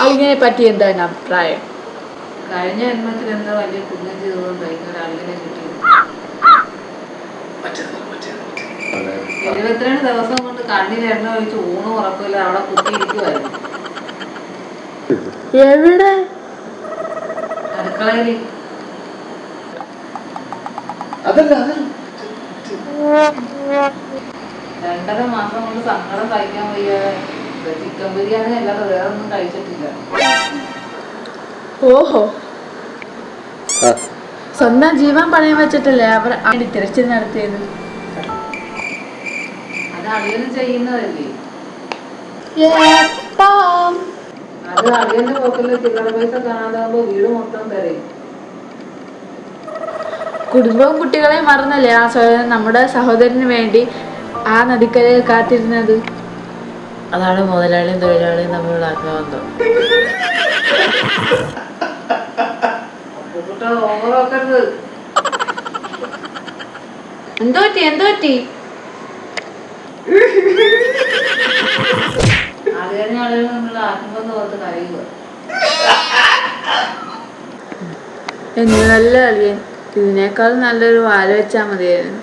അതിനെ പറ്റി എന്താണ് അഭിപ്രായം? കഴിഞ്ഞ ജന്മത്തിൽ എന്താ വലിയ പുണ്യം ചെയ്തുകൊണ്ട് ഒരാളിനെ കിട്ടി ഇരുപത്തിരണ്ട് ദിവസം കൊണ്ട് കണ്ണിൽ എണ്ണ ഒഴിച്ച് ഊണ് ഉറപ്പില്ല അവിടെ കുത്തിയിരിക്കുമായിരുന്നു എവിടെ? അടുക്കളയിൽ അതല്ല രണ്ടര മാസം കൊണ്ട് സങ്കടം കഴിക്കാൻ വയ്യ. ചിക്കൻ ബിരിയാണി അല്ലാതെ വേറെ ഒന്നും കഴിച്ചിട്ടില്ല. ഓഹോ. സ്വന്തം ജീവൻ പണയം വെച്ചിട്ടല്ലേ അവർ അതിന് തിരച്ചിൽ നടത്തിയത് അത് ചെയ്യുന്നതല്ലേ. അത് അളിയന്റെ പോക്കലിൽ ചില്ലറ പൈസ കാണാതാകുമ്പോ വീട് മൊത്തം തരയും കുടുംബവും കുട്ടികളെയും മറന്നല്ലേ ആ സ്വയം നമ്മുടെ സഹോദരന് വേണ്ടി ആ നദിക്കരയിൽ കാത്തിരുന്നത്? അതാണ് മുതലാളിയും തൊഴിലാളിയും തമ്മിലുള്ള ആത്മബന്ധം എന്തോ എന്തോ നല്ല അളിയൻ ഇതിനേക്കാൾ നല്ലൊരു വാല വെച്ചാ മതിയായിരുന്നു.